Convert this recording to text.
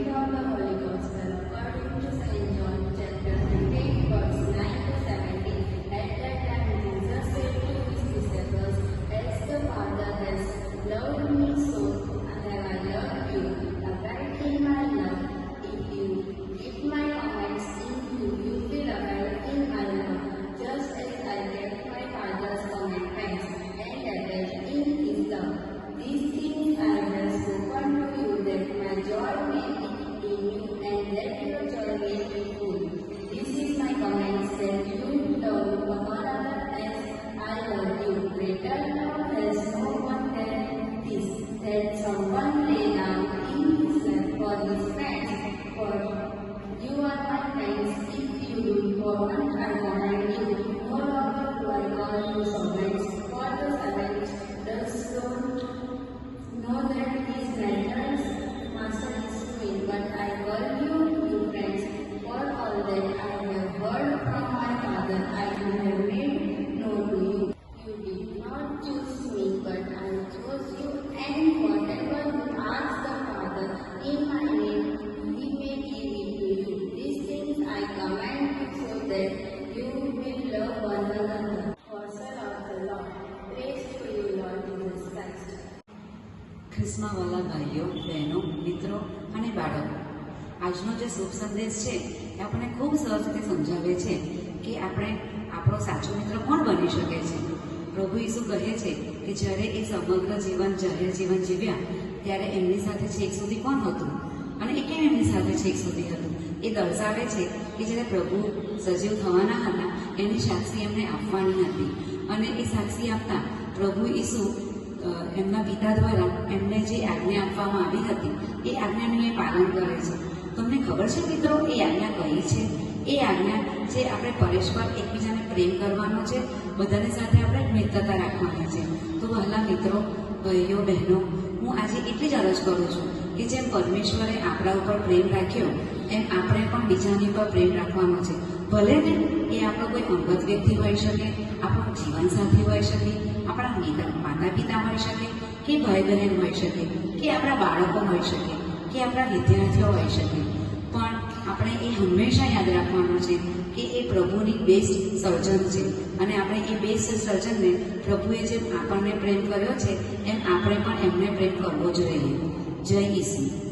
read out the Holy Gospel according to St. John chapter 15, 我们看一 ખ્રિસ્માવાલા ભાઈઓ, બહેનો, મિત્રો અને બાળકો. આજનો જે શુભ સંદેશ છે એ આપણને ખૂબ સરસ રીતે સમજાવે છે કે આપણે આપણો સાચો મિત્ર કોણ બની શકે છે. પ્રભુ ઈસુ કહે છે કે જ્યારે એ સમગ્ર જીવન જાહેર જીવન જીવ્યા, ત્યારે એમની સાથે છેક સુધી કોણ હતું? અને એ કેમ એમની સાથે છેક સુધી હતું? એ દર્શાવે છે કે જ્યારે પ્રભુ સજીવ થવાના હતા એની સાક્ષી એમને આપવાની હતી. અને એ સાક્ષી આપતા પ્રભુ ઈસુ એમના પિતા દ્વારા એમને જે આજ્ઞા આપવામાં આવી હતી, એ આજ્ઞાનું એ પાલન કરે છે. તમને ખબર છે મિત્રો, એ આજ્ઞા કઈ છે? એ આજ્ઞા જે આપણે પરસ્પર એકબીજાને પ્રેમ કરવાનો છે, બધાની સાથે આપણે મિત્રતા રાખવાની છે. તો વહાલા મિત્રો, ભાઈઓ, બહેનો, હું આજે એટલી જ અરજ કરું છું કે જેમ પરમેશ્વરે આપણા ઉપર પ્રેમ રાખ્યો, એમ આપણે પણ બીજાની ઉપર પ્રેમ રાખવાનો છે. ભલે ને એ આપણો કોઈ અંગત વ્યક્તિ હોઈ શકે, આપણો જીવનસાથી હોઈ શકે, આપણા મિત્ર હોઈ શકે, કે ભાઈ બહેન હોઈ શકે, કે આપણા બાળકો હોઈ શકે, કે આપણા વિદ્યાર્થીઓ હોઈ શકે. પણ આપણે એ હંમેશા યાદ રાખવાનું છે કે એ પ્રભુની બેસ્ટ સર્જન છે. અને આપણે એ બેસ્ટ સર્જનને પ્રભુએ જેમ આપણને પ્રેમ કર્યો છે, એમ આપણે પણ એમને પ્રેમ કરવો જોઈએ. જય ઈસુ.